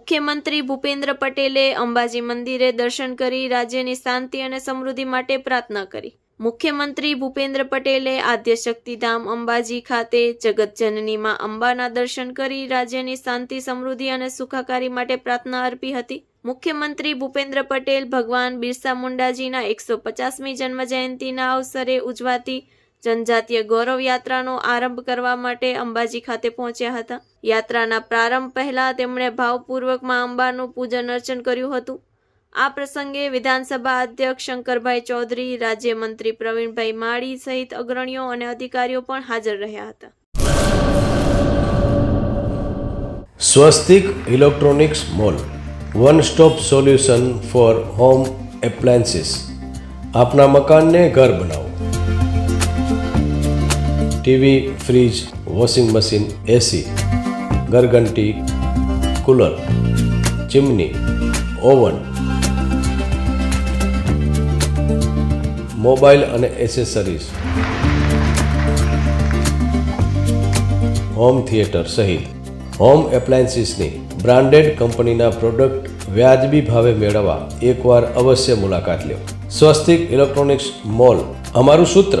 મુખ્યમંત્રી ભૂપેન્દ્ર પટેલે અંબાજી મંદિરે દર્શન કરી રાજ્યની શાંતિ અને સમૃદ્ધિ માટે પ્રાર્થના કરી. મુખ્યમંત્રી ભૂપેન્દ્ર પટેલે આદ્ય શક્તિધામ અંબાજી ખાતે જગતજનની માં અંબાના દર્શન કરી રાજ્યની શાંતિ, સમૃદ્ધિ અને સુખાકારી માટે પ્રાર્થના અર્પી હતી. મુખ્યમંત્રી ભૂપેન્દ્ર પટેલ ભગવાન બિરસા મુંડાજીના એકસો પચાસમી જન્મજયંતિના અવસરે ઉજવાતી જનજાતીય ગૌરવ યાત્રાનો આરંભ કરવા માટે અંબાજી ખાતે પહોંચ્યા હતા. યાત્રાના પ્રારંભ પહેલા તેમણે ભાવપૂર્વકમાં અંબાનું પૂજન અર્ચન કર્યું હતું. આ પ્રસંગે વિધાનસભા અધ્યક્ષ શંકરભાઈ ચૌધરી રાજ્યમંત્રી પ્રવીણભાઈ માળી સહિત અગ્રણીઓ અને અધિકારીઓ પણ હાજર રહ્યા હતા. Swastik electronics mall, one stop solution for home appliances. આપના મકાનને ઘર બનાવો. TV, fridge, washing machine AC ઘરઘંટી, cooler, chimney, oven, mobile અને એસેસરીઝ, હોમ થિયેટર સહિત. હોમ એપ્લાયન્સીસની બ્રાન્ડેડ કંપનીના પ્રોડક્ટ વ્યાજબી ભાવે મેળવવા એકવાર અવશ્ય મુલાકાત લો. સ્વસ્તિક ઇલેક્ટ્રોનિક્સ મોલ, અમારું સૂત્ર